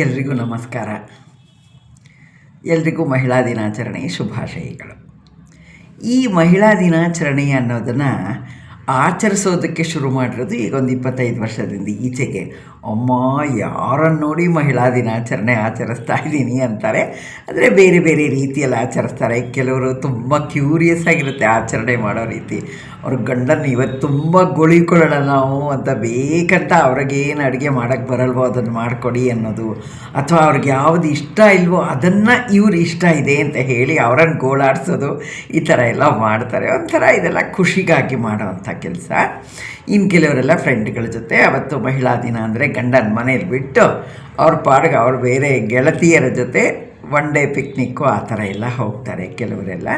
ಎಲ್ರಿಗೂ ನಮಸ್ಕಾರ. ಎಲ್ರಿಗೂ ಮಹಿಳಾ ದಿನಾಚರಣೆ ಶುಭಾಶಯಗಳು. ಈ ಮಹಿಳಾ ದಿನಾಚರಣೆ ಅನ್ನೋದನ್ನು ಆಚರಿಸೋದಕ್ಕೆ ಶುರು ಮಾಡಿರೋದು ಈಗ ಒಂದು ಇಪ್ಪತ್ತೈದು ವರ್ಷದಿಂದ ಈಚೆಗೆ. ಅಮ್ಮ, ಯಾರನ್ನು ನೋಡಿ ಮಹಿಳಾ ದಿನಾಚರಣೆ ಆಚರಿಸ್ತಾ ಇದ್ದೀನಿ ಅಂತಾರೆ. ಆದರೆ ಬೇರೆ ಬೇರೆ ರೀತಿಯಲ್ಲಿ ಆಚರಿಸ್ತಾರೆ. ಕೆಲವರು ತುಂಬ ಕ್ಯೂರಿಯಸ್ ಆಗಿರುತ್ತೆ ಆಚರಣೆ ಮಾಡೋ ರೀತಿ. ಅವ್ರ ಗಂಡನ ಇವತ್ತು ತುಂಬ ಗೊಳಿಕೊಳ್ಳೋಣ ನಾವು ಅಂತ ಬೇಕಂತ ಅವ್ರಿಗೇನು ಅಡುಗೆ ಮಾಡೋಕ್ಕೆ ಬರಲ್ವೋ ಅದನ್ನು ಮಾಡಿಕೊಡಿ ಅನ್ನೋದು. ಅಥವಾ ಅವ್ರಿಗೆ ಯಾವುದು ಇಷ್ಟ ಇಲ್ವೋ ಅದನ್ನು ಇವ್ರು ಇಷ್ಟ ಇದೆ ಅಂತ ಹೇಳಿ ಅವರನ್ನು ಗೋಳಾಡಿಸೋದು ಈ ಥರ ಎಲ್ಲ ಮಾಡ್ತಾರೆ. ಒಂಥರ ಇದೆಲ್ಲ ಖುಷಿಗಾಗಿ ಮಾಡೋವಂಥ ಕೆಲಸ. ಇನ್ನು ಕೆಲವರೆಲ್ಲ ಫ್ರೆಂಡ್ಗಳ ಜೊತೆ ಅವತ್ತು ಮಹಿಳಾ ದಿನ ಅಂದರೆ ಗಂಡನ ಮನೇಲಿ ಬಿಟ್ಟು ಅವ್ರ ಪಾಡಿಗೆ ಅವ್ರ ಬೇರೆ ಗೆಳತಿಯರ ಜೊತೆ ಒನ್ ಡೇ ಪಿಕ್ನಿಕ್ಕು ಆ ಥರ ಎಲ್ಲ ಹೋಗ್ತಾರೆ ಕೆಲವರೆಲ್ಲ.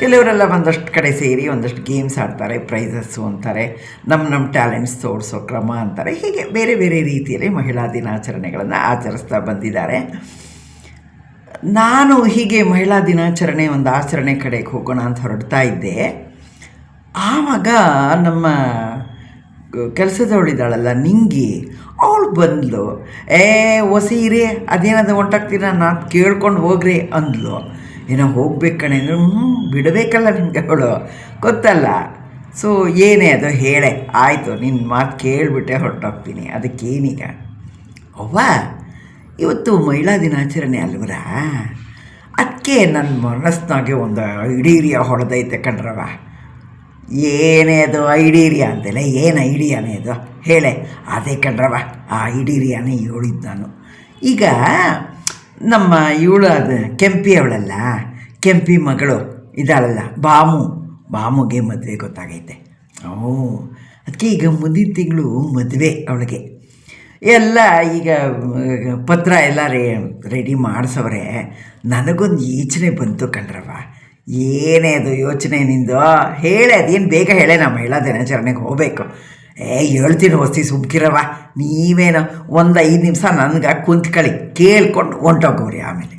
ಕೆಲವರೆಲ್ಲ ಒಂದಷ್ಟು ಕಡೆ ಸೇರಿ ಒಂದಷ್ಟು ಗೇಮ್ಸ್ ಆಡ್ತಾರೆ ಪ್ರೈಸಸ್ಸು ಅಂತಾರೆ ನಮ್ಮ ನಮ್ಮ ಟ್ಯಾಲೆಂಟ್ಸ್ ತೋರಿಸೋ ಕ್ರಮ ಅಂತಾರೆ. ಹೀಗೆ ಬೇರೆ ಬೇರೆ ರೀತಿಯಲ್ಲಿ ಮಹಿಳಾ ದಿನಾಚರಣೆಗಳನ್ನು ಆಚರಿಸ್ತಾ ಬಂದಿದ್ದಾರೆ. ನಾನು ಹೀಗೆ ಮಹಿಳಾ ದಿನಾಚರಣೆ ಒಂದು ಆಚರಣೆ ಕಡೆಗೆ ಹೋಗೋಣ ಅಂತ ಹೊರಡ್ತಾ ಇದ್ದೆ. ಆವಾಗ ನಮ್ಮ ಕೆಲಸದವಳಿದ್ದಾಳಲ್ಲ ನಿಂಗಿ, ಅವಳು ಬಂದಳು ಏ ಒಸೀರಿ ಅದೇನದು ಹೊಂಟಾಗ್ತೀರ ನಾನು ಕೇಳ್ಕೊಂಡು ಹೋಗ್ರಿ, ಅಂದ್ಲು. ಏನೋ ಹೋಗ್ಬೇಕು ಕಣೆ ಹ್ಞೂ ಬಿಡಬೇಕಲ್ಲ ನಿಮಗೆ ಅವಳು ಗೊತ್ತಲ್ಲ? ಸೊ ಏನೇ ಅದು ಹೇಳೆ. ಆಯಿತು ನಿನ್ನ ಮಾತು ಕೇಳಿಬಿಟ್ಟೆ ಹೊರಟೋಗ್ತೀನಿ. ಅದಕ್ಕೇನೀಗ? ಅವ್ವ, ಇವತ್ತು ಮಹಿಳಾ ದಿನಾಚರಣೆ ಅಲ್ವರ? ಅದಕ್ಕೆ ನನ್ನ ಮನಸ್ಸಿನಾಗೆ ಒಂದು ಐಡೀರಿಯ ಹೊಡೆದೈತೆ ಕಣ್ರವ ಏನೇ ಅದು ಐಡೀರಿಯಾ ಅಂತೆಲ್ಲ ಏನು ಐಡಿಯಾನೇ ಅದು? ಹೇಳೆ. ಅದೇ ಕಣ್ರವ ಆ ಐಡೀರಿಯಾನೇ ಹೇಳಿದ್ದು ನಾನು. ಈಗ ನಮ್ಮ ಇವಳು ಅದು, ಕೆಂಪಿ ಅವಳಲ್ಲ, ಕೆಂಪಿ ಮಗಳು, ಇದಾಳಲ್ಲ, ಬಾಮು. ಬಾಮುಗೆ ಮದುವೆ ಗೊತ್ತಾಗೈತೆ. ಓ, ಅದಕ್ಕೆ ಈಗ ಮುಂದಿನ ತಿಂಗಳು ಮದುವೆ ಅವಳಿಗೆ. ಎಲ್ಲ ಈಗ ಪತ್ರ ಎಲ್ಲ ರೇ ರೆಡಿ ಮಾಡಿಸವ್ರೆ. ನನಗೊಂದು ಯೋಚನೆ ಬಂತು ಕಣ್ರವ ಏನೇ ಅದು ಯೋಚನೆ ನಿಂದು, ಹೇಳೆ, ಅದೇನು ಬೇಗ ಹೇಳೆ, ನಮ್ಮ ಮಹಿಳಾ ದಿನಾಚರಣೆಗೆ ಹೋಗಬೇಕು. ಏ, ಹೇಳ್ತೀನಿ ಹೊಸ್ತಿ ಸುಮ್ಕಿರವ ನೀವೇನೋ ಒಂದು ಐದು ನಿಮಿಷ ನನಗೆ ಕುಂತ್ಕೊಳ್ಳಿ ಕೇಳ್ಕೊಂಡು ಹೊಂಟೋಗೋರಿ ಆಮೇಲೆ.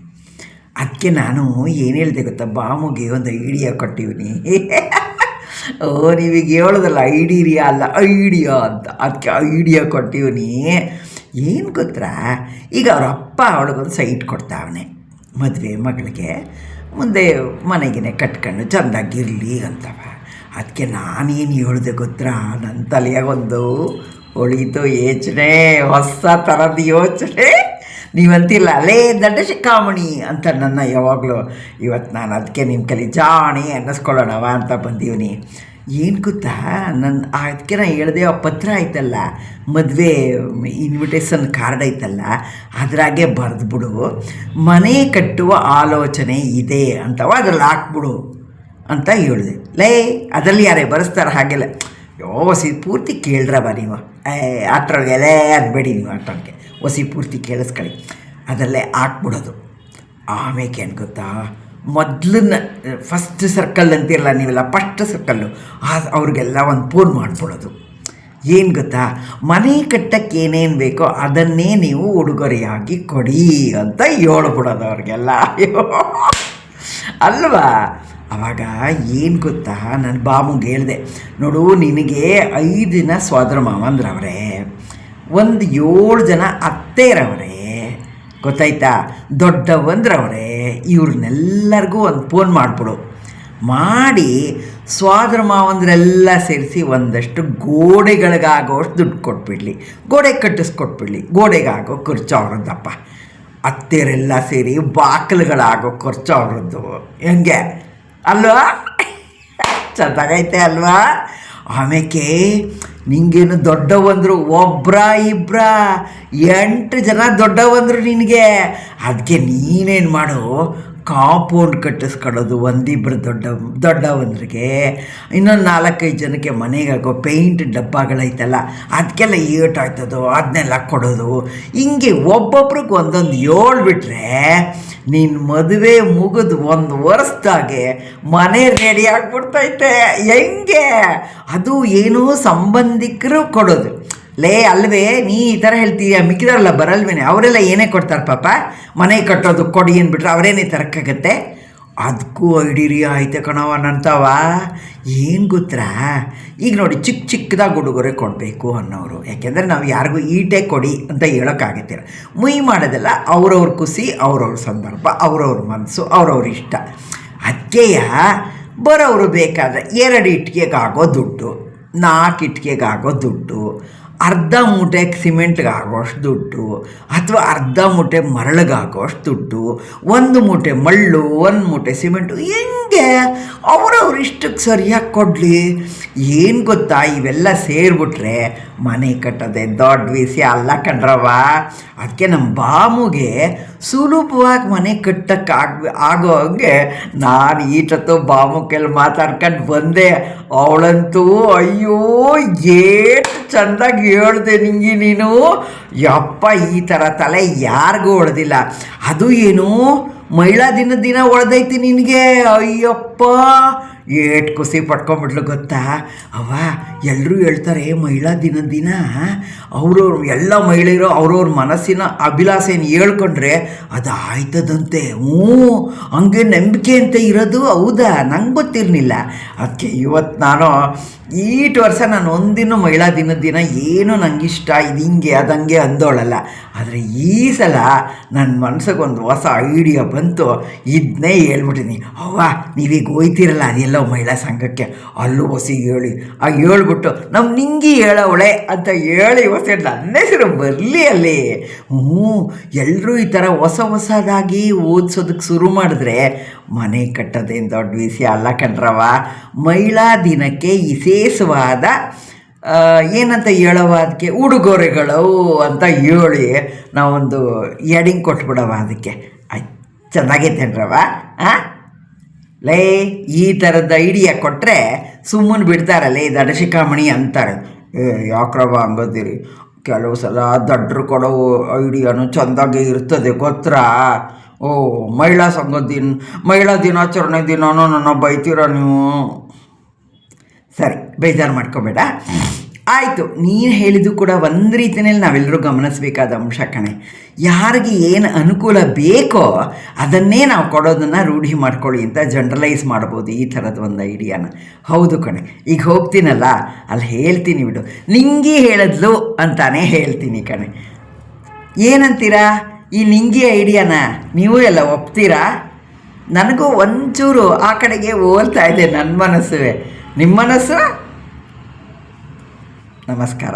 ಅದಕ್ಕೆ ನಾನು ಏನು ಹೇಳಿದೆ ಗೊತ್ತಾ? ಬಾಮುಗೆ ಒಂದು ಐಡಿಯಾ ಕೊಟ್ಟಿವ್ನಿ. ಓ, ನೀವೀಗ ಹೇಳೋದಲ್ಲ ಐಡಿರಿಯಾ ಅಲ್ಲ, ಐಡಿಯಾ ಅಂತ. ಅದಕ್ಕೆ ಐಡಿಯಾ ಕೊಟ್ಟಿವ್ನಿ. ಏನು ಗೊತ್ತಾ? ಈಗ ಅವ್ರ ಅಪ್ಪ ಅವಳಿಗೊಂದು ಸೈಟ್ ಕೊಡ್ತಾವನೆ ಮದುವೆ ಮಗಳಿಗೆ. ಮುಂದೆ ಮನೆಗೆ ಕಟ್ಕೊಂಡು ಚೆಂದಾಗಿರಲಿ ಅಂತವ. ಅದಕ್ಕೆ ನಾನೇನು ಹೇಳಿದೆ ಗೊತ್ತಾ? ನನ್ನ ತಲೆಯಾಗೊಂದು ಹೊಳಿತು ಯೋಚನೆ, ಹೊಸ ಥರದ ಯೋಚನೆ. ನೀವಂತಿಲ್ಲ ಅಲೇ ದಡ್ಡ ಶಿಕ್ಕಾಮಣಿ ಅಂತ ನನ್ನ ಯಾವಾಗಲೂ ಇವತ್ತು ನಾನು ಅದಕ್ಕೆ ನಿಮ್ಮ ಕಲಿ ಜಾಣಿ ಅನ್ನಿಸ್ಕೊಳ್ಳೋಣವ ಅಂತ ಬಂದೀವ್ನಿ. ಏನು ಗೊತ್ತಾ? ನನ್ನ ಅದಕ್ಕೆ ನಾನು ಹೇಳಿದೆ, ಆ ಪತ್ರ ಆಯ್ತಲ್ಲ, ಮದುವೆ ಇನ್ವಿಟೇಷನ್ ಕಾರ್ಡ್ ಐತಲ್ಲ, ಅದರಾಗೆ ಬರೆದ್ಬಿಡು ಮನೆ ಕಟ್ಟುವ ಆಲೋಚನೆ ಇದೆ ಅಂತವ ಅದ್ರಲ್ಲಿ ಹಾಕ್ಬಿಡು ಅಂತ ಹೇಳಿದೆ. ಲೇ, ಅದರಲ್ಲಿ ಯಾರೇ ಬರೆಸ್ತಾರೆ ಹಾಗೆಲ್ಲ. ಯೋ, ಹೊಸಿ ಪೂರ್ತಿ ಕೇಳ್ರವ ನೀವು. ಅಟ್ರೊಳಗೆ ಎಲೆ ಅನ್ಬೇಡಿ ನೀವು ಅಟ್ರೊಳಗೆ ಹೊಸಿ ಪೂರ್ತಿ ಕೇಳಿಸ್ಕೊಳ್ಳಿ. ಅದರಲ್ಲೇ ಹಾಕ್ಬಿಡೋದು. ಆಮೇಲೆ ಏನು ಗೊತ್ತಾ? ಮೊದಲನ್ನ ಫಸ್ಟ್ ಸರ್ಕಲ್ ಅಂತಿರಲ್ಲ ನೀವೆಲ್ಲ ಫಸ್ಟ್ ಸರ್ಕಲ್ಲು ಅವ್ರಿಗೆಲ್ಲ ಒಂದು ಫೋನ್ ಮಾಡಿಬಿಡೋದು ಏನು ಗೊತ್ತಾ? ಮನೆ ಕಟ್ಟಕ್ಕೆ ಏನೇನು ಬೇಕೋ ಅದನ್ನೇ ನೀವು ಉಡುಗೊರೆಯಾಗಿ ಕೊಡಿ ಅಂತ ಹೇಳ್ಬಿಡೋದು ಅವ್ರಿಗೆಲ್ಲ. ಅಲ್ವಾ? ಅವಾಗ ಏನು ಗೊತ್ತಾ? ನನ್ನ ಬಾಬುಗೆ ಹೇಳಿದೆ, ನೋಡು, ನಿನಗೆ ಐದು ದಿನ ಸ್ವಾದ್ರ ಮಾವಂದ್ರವ್ರೆ. ಒಂದು ಏಳು ಜನ ಅತ್ತೇರವ್ರೆ. ಗೊತ್ತಾಯ್ತಾ? ದೊಡ್ಡವಂದ್ರವರೇ, ಇವ್ರನ್ನೆಲ್ಲರಿಗೂ ಒಂದು ಫೋನ್ ಮಾಡಿಬಿಡು. ಮಾಡಿ ಸ್ವಾದ್ರ ಮಾವಂದ್ರೆಲ್ಲ ಸೇರಿಸಿ ಒಂದಷ್ಟು ಗೋಡೆಗಳಿಗಾಗೋಷ್ಟು ದುಡ್ಡು ಕೊಟ್ಬಿಡ್ಲಿ. ಗೋಡೆ ಕಟ್ಟಿಸ್ಕೊಟ್ಬಿಡ್ಲಿ. ಗೋಡೆಗಾಗೋ ಖರ್ಚು ಅವ್ರದ್ದಪ್ಪ. ಅತ್ತೆಯರೆಲ್ಲ ಸೇರಿ ಬಾಕಲುಗಳಾಗೋ ಖರ್ಚು ಅವ್ರದ್ದು. ಹೆಂಗೆ? ಅಲ್ವಾ? ಚೆನ್ನಾಗೈತೆ ಅಲ್ವಾ? ಆಮೇಲೆ ನಿಂಗೇನು ದೊಡ್ಡವಂದರು ಒಬ್ಬರ ಇಬ್ರ ಎಂಟು ಜನ ದೊಡ್ಡವಂದರು ನಿನಗೆ. ಅದಕ್ಕೆ ನೀನೇನು ಮಾಡು? ಕಾಂಪೌಂಡ್ ಕಟ್ಟಿಸ್ಕೊಳ್ಳೋದು ಒಂದಿಬ್ಬರು ದೊಡ್ಡ ದೊಡ್ಡವಂದ್ರಿಗೆ ಇನ್ನೊಂದು ನಾಲ್ಕೈದು ಜನಕ್ಕೆ ಮನೆಗಾಗೋ ಪೇಂಟ್ ಡಬ್ಬಗಳೈತಲ್ಲ ಅದಕ್ಕೆಲ್ಲ ಏಟ್ ಆಯ್ತದೋ ಅದನ್ನೆಲ್ಲ ಕೊಡೋದು. ಹಿಂಗೆ ಒಬ್ಬೊಬ್ರಿಗೆ ಒಂದೊಂದು ಹೇಳ್ಬಿಟ್ರೆ ನೀನು ಮದುವೆ ಮುಗಿದು ಒಂದು ವರ್ಷದಾಗೆ ಮನೆ ರೆಡಿ ಆಗ್ಬಿಡ್ತೈತೆ. ಹೆಂಗೆ? ಅದು ಏನೋ ಸಂಬಂಧಿಕರು ಕೊಡೋದು. ಲೇ ಅಲ್ವೇ ನೀ ಈ ಥರ ಹೇಳ್ತೀಯ? ಮಿಕ್ಕಿದಾರಲ್ಲ, ಬರಲ್ವೇನೆ. ಅವರೆಲ್ಲ ಏನೇ ಕೊಡ್ತಾರೆ ಪಾಪ? ಮನೆ ಕಟ್ಟೋದು ಕೊಡಿ ಅಂದ್ಬಿಟ್ರೆ ಅವರೇನೇ ತರಕಾಗತ್ತೆ ಅದಕ್ಕೂ ಐಡಿರಿ ಆಯ್ತೆ ಕಣವ ನಂತವ ಏನು ಗೊತ್ತಾ? ಈಗ ನೋಡಿ ಚಿಕ್ಕ ಚಿಕ್ಕದಾಗಿ ಉಡುಗೊರೆ ಕೊಡಬೇಕು ಅನ್ನೋರು. ಯಾಕೆಂದರೆ ನಾವು ಯಾರಿಗೂ ಈಟೆ ಕೊಡಿ ಅಂತ ಹೇಳೋಕ್ಕಾಗತ್ತಿಲ್ಲ. ಮುಯ್ ಮಾಡೋದೆಲ್ಲ ಅವ್ರವ್ರ ಖುಷಿ, ಅವ್ರವ್ರ ಸಂದರ್ಭ, ಅವ್ರವ್ರ ಮನಸ್ಸು ಅವ್ರವ್ರ ಇಷ್ಟ. ಅದಕ್ಕೆಯ ಬರೋರು ಬೇಕಾದರೆ ಎರಡು ಇಟ್ಕೆಗಾಗೋ ದುಡ್ಡು, ನಾಲ್ಕು ಇಟ್ಕೆಗಾಗೋ ದುಡ್ಡು ಅರ್ಧ ಮೂಟೆ ಸಿಮೆಂಟ್ಗೆ ಆಗೋಷ್ಟು ದುಡ್ಡು ಅಥವಾ ಅರ್ಧ ಮೂಟೆ ಮರಳಿಗಾಗೋಷ್ಟು ದುಡ್ಡು, ಒಂದು ಮೂಟೆ ಮಳ್ಳು, ಒಂದು ಮೂಟೆ ಸಿಮೆಂಟು ಹೆಂಗೆ ಅವರವ್ರ ಇಷ್ಟಕ್ಕೆ ಸರಿಯಾಗಿ ಕೊಡಲಿ? ಏನು ಗೊತ್ತಾ? ಇವೆಲ್ಲ ಸೇರಿಬಿಟ್ರೆ ಮನೆ ಕಟ್ಟೋದೆ ದೊಡ್ಡ ವಿಸಿ ಅಲ್ಲ ಕಂಡ್ರವ ಅದಕ್ಕೆ ನಮ್ಮ ಬಾಮುಗೆ ಸುಲಭವಾಗಿ ಮನೆ ಕಟ್ಟಕ್ಕೆ ಆಗ ಆಗೋ ಹಾಗೆ ನಾನು ಈಟತ್ತು ಬಾಮುಕೆಲ್ಲ ಮಾತಾಡ್ಕೊಂಡು ಬಂದೆ. ಅವಳಂತೂ ಅಯ್ಯೋ, ಏಟ್ ಚಂದಾಗಿ ಹೇಳ್ದೆ ನಿಂಗೆ ನೀನು? ಯಪ್ಪ, ಈ ಥರ ತಲೆ ಯಾರಿಗೂ ಹೊಡೆದಿಲ್ಲ. ಅದು ಏನು? ಮಹಿಳಾ ದಿನ ದಿನ ಹೊಡೆದೈತಿ ನಿನಗೆ? ಅಯ್ಯಪ್ಪ ಏಟ್ ಖುಷಿ ಪಟ್ಕೊಂಬಿಟ್ಲು ಗೊತ್ತಾ? ಅವ ಎಲ್ಲರೂ ಹೇಳ್ತಾರೆ ಮಹಿಳಾ ದಿನ ದಿನ ಅವ್ರವ್ರು, ಎಲ್ಲ ಮಹಿಳೆಯರು ಅವ್ರವ್ರ ಮನಸ್ಸಿನ ಅಭಿಲಾಷೆಯನ್ನು ಹೇಳ್ಕೊಂಡ್ರೆ ಅದು ಆಯ್ತದಂತೆ ಹ್ಞೂ, ಹಂಗೆ ನಂಬಿಕೆ ಅಂತ ಇರೋದು ಹೌದಾ? ನಂಗೆ ಗೊತ್ತಿರಲಿಲ್ಲ. ಅದಕ್ಕೆ ಇವತ್ತು ನಾನು ಈಟ್ ವರ್ಷ ನಾನು ಒಂದಿನ ಮಹಿಳಾ ದಿನದ ದಿನ ಏನು ಇಷ್ಟ ಇದು ಹಿಂಗೆ ಅದಂಗೆ ಅಂದೋಳಲ್ಲ. ಆದರೆ ಈ ಸಲ ನನ್ನ ಮನಸ್ಸಿಗೆ ಒಂದು ಹೊಸ ಐಡಿಯಾ ಬಂತು. ಇದನ್ನೇ ಹೇಳ್ಬಿಟ್ಟಿನಿ ಅವ್ವ, ನೀವೀಗ ಹೋಯ್ತಿರಲ್ಲ, ಅದೆಲ್ಲ ಮಹಿಳಾ ಸಂಘಕ್ಕೆ ಅಲ್ಲೂ ಹೊಸಿ ಹೇಳಿ. ಆ ಹೇಳ್ಬಿಟ್ಟು ನಮ್ಮ ನಿಂಗಿ ಹೇಳವಳೆ ಅಂತ ಹೇಳಿ ಹೊಸ ನನ್ನ ಹೆಸರು ಬರಲಿ ಅಲ್ಲಿ. ಹ್ಞೂ ಎಲ್ಲರೂ ಈ ಥರ ಹೊಸ ಹೊಸದಾಗಿ ಓದಿಸೋದಕ್ಕೆ ಶುರು ಮಾಡಿದ್ರೆ ಮನೆ ಕಟ್ಟೋದೇನು ದೊಡ್ಡ ವಿಷಯ ಅಲ್ಲ ಕಣ್ರವ ಮಹಿಳಾ ದಿನಕ್ಕೆ ವಿಶೇಷವಾದ ಏನಂತ ಹೇಳವ ಅದಕ್ಕೆ ಉಡುಗೊರೆಗಳು ಅಂತ ಹೇಳಿ ನಾವೊಂದು ಎಡಿಂಗ್ ಕೊಟ್ಬಿಡವ ಅದಕ್ಕೆ. ಚೆನ್ನಾಗೈತೇನ್ರವ ಹಾಂ ಲೇ, ಈ ಥರದ ಐಡಿಯಾ ಕೊಟ್ಟರೆ ಸುಮ್ಮನೆ ಬಿಡ್ತಾರಲ್ಲೇ ದಡಶಿಖಾಮಣಿ ಅಂತಾರೆ. ಏ ಯಾಕ್ರವ ಹಂಗದಿರಿ ಕೆಲವು ಸಲ ದಡ್ರು ಕೊಡೋ ಐಡಿಯಾನು ಚೆಂದಾಗಿ ಇರ್ತದೆ, ಗೊತ್ತಾ? ಓ, ಮಹಿಳಾ ಸಂಘ ದಿನ, ಮಹಿಳಾ ದಿನಾಚರಣೆ ದಿನನೂ ನನ್ನ ಬೈತೀರ ನೀವು? ಸರಿ, ಬೇಜಾರು ಮಾಡ್ಕೋಬೇಡ. ಆಯಿತು, ನೀನು ಹೇಳಿದ್ದು ಕೂಡ ಒಂದು ರೀತಿಯಲ್ಲಿ ನಾವೆಲ್ಲರೂ ಗಮನಿಸಬೇಕಾದ ಅಂಶ ಕಣೆ. ಯಾರಿಗೆ ಏನು ಅನುಕೂಲ ಬೇಕೋ ಅದನ್ನೇ ನಾವು ಕೊಡೋದನ್ನು ರೂಢಿ ಮಾಡ್ಕೊಳ್ಳಿ ಅಂತ ಜನರಲೈಸ್ ಮಾಡ್ಬೋದು ಈ ಥರದ ಒಂದು ಐಡಿಯಾನ ಹೌದು ಕಣೆ, ಈಗ ಹೋಗ್ತೀನಲ್ಲ, ಅಲ್ಲಿ ಹೇಳ್ತೀನಿ ಬಿಡು. ನಿಂಗಿ ಹೇಳಿದ್ಲು ಅಂತಾನೆ ಹೇಳ್ತೀನಿ ಕಣೆ. ಏನಂತೀರಾ ಈ ನಿಂಗಿ ಐಡಿಯಾನ ನೀವು ಎಲ್ಲ ಒಪ್ತೀರಾ? ನನಗೂ ಒಂಚೂರು ಆ ಕಡೆಗೆ ಹೋಲ್ತಾ ಇದೆ ನನ್ನ ಮನಸ್ಸುವೆ ನಿಮ್ಮ ಮನಸ್ಸು? ನಮಸ್ಕಾರ.